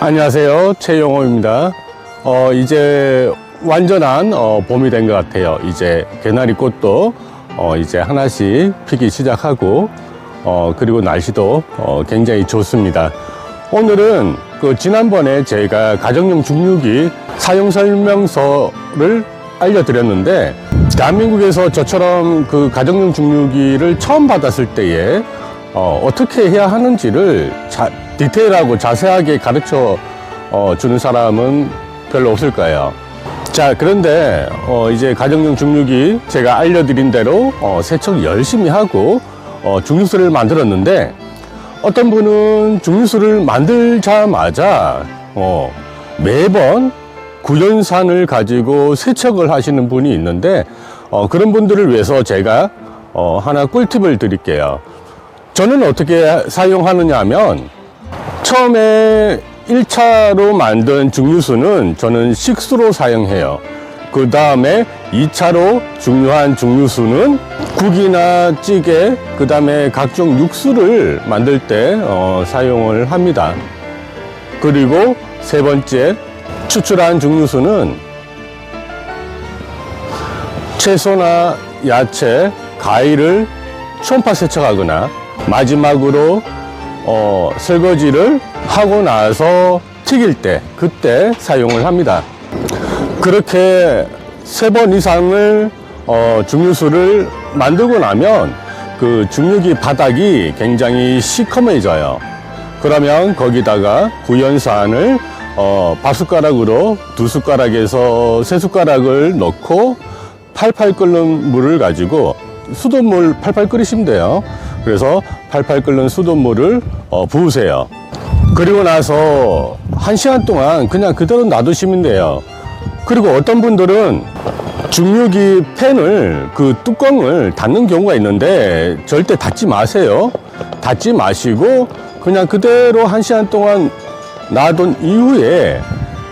안녕하세요. 최영호입니다. 어, 이제 완전한 어, 봄이 된 것 같아요. 이제 개나리 꽃도 어, 이제 하나씩 피기 시작하고 어, 그리고 날씨도 어, 굉장히 좋습니다. 오늘은 그 지난번에 제가 가정용 중류기 사용 설명서를 알려드렸는데 대한민국에서 저처럼 그 가정용 중류기를 처음 받았을 때에 어, 어떻게 해야 하는지를 자- 디테일하고 자세하게 가르쳐 어, 주는 사람은 별로 없을 거예요. 자, 그런데 어, 이제 가정용 중류기 제가 알려드린 대로 어, 세척 열심히 하고 어, 중류수를 만들었는데 어떤 분은 중류수를 만들자마자 어, 매번 구연산을 가지고 세척을 하시는 분이 있는데 어, 그런 분들을 위해서 제가 어, 하나 꿀팁을 드릴게요. 저는 어떻게 사용하느냐 하면 처음에 1차로 만든 중류수는 저는 식수로 사용해요. 그 다음에 2차로 중요한 중류수는 국이나 찌개, 그 다음에 각종 육수를 만들 때 어, 사용을 합니다. 그리고 세 번째, 추출한 중류수는 채소나 야채, 과일을 초음파 세척하거나 마지막으로 어, 설거지를 하고 나서 튀길 때 그때 사용을 합니다. 그렇게 세 번 이상을 어, 중류수를 만들고 나면 그 중류기 바닥이 굉장히 시커매져요. 그러면 거기다가 구연산을 어, 밥 숟가락으로 두 숟가락에서 세 숟가락을 넣고 팔팔 끓는 물을 가지고 수돗물 팔팔 끓이시면 돼요. 그래서 팔팔 끓는 수돗물을 어, 부으세요. 그리고 나서 한 시간 동안 그냥 그대로 놔두시면 돼요. 그리고 어떤 분들은 중류기 팬을 그 뚜껑을 닫는 경우가 있는데 절대 닫지 마세요. 닫지 마시고 그냥 그대로 한 시간 동안 놔둔 이후에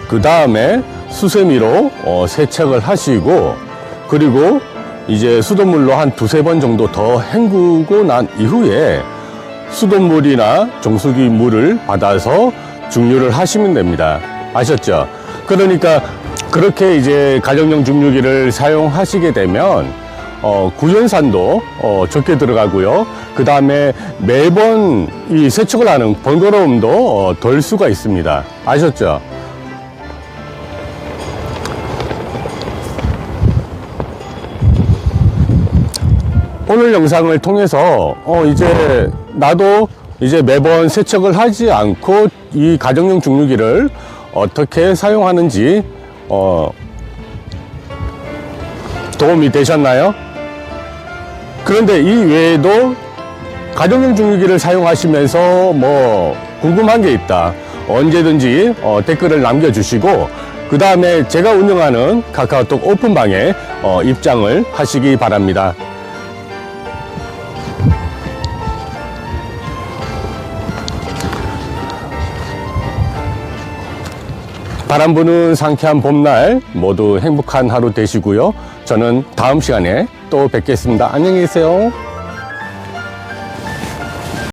그 다음에 수세미로 어, 세척을 하시고 그리고 이제 수돗물로 한 두세 번 정도 더 헹구고 난 이후에 수돗물이나 정수기 물을 받아서 중류를 하시면 됩니다. 아셨죠? 그러니까 그렇게 이제 가정용 중류기를 사용하시게 되면 어, 구연산도 어, 적게 들어가고요. 그 다음에 매번 이 세척을 하는 번거로움도 어, 덜 수가 있습니다. 아셨죠? 오늘 영상을 통해서 어 이제 나도 이제 매번 세척을 하지 않고 이 가정용 중류기를 어떻게 사용하는지 어 도움이 되셨나요? 그런데 이 외에도 가정용 중류기를 사용하시면서 뭐 궁금한 게 있다. 언제든지 어, 댓글을 남겨주시고 그 다음에 제가 운영하는 카카오톡 오픈방에 어, 입장을 하시기 바랍니다. 바람 부는 상쾌한 봄날 모두 행복한 하루 되시고요. 저는 다음 시간에 또 뵙겠습니다. 안녕히 계세요.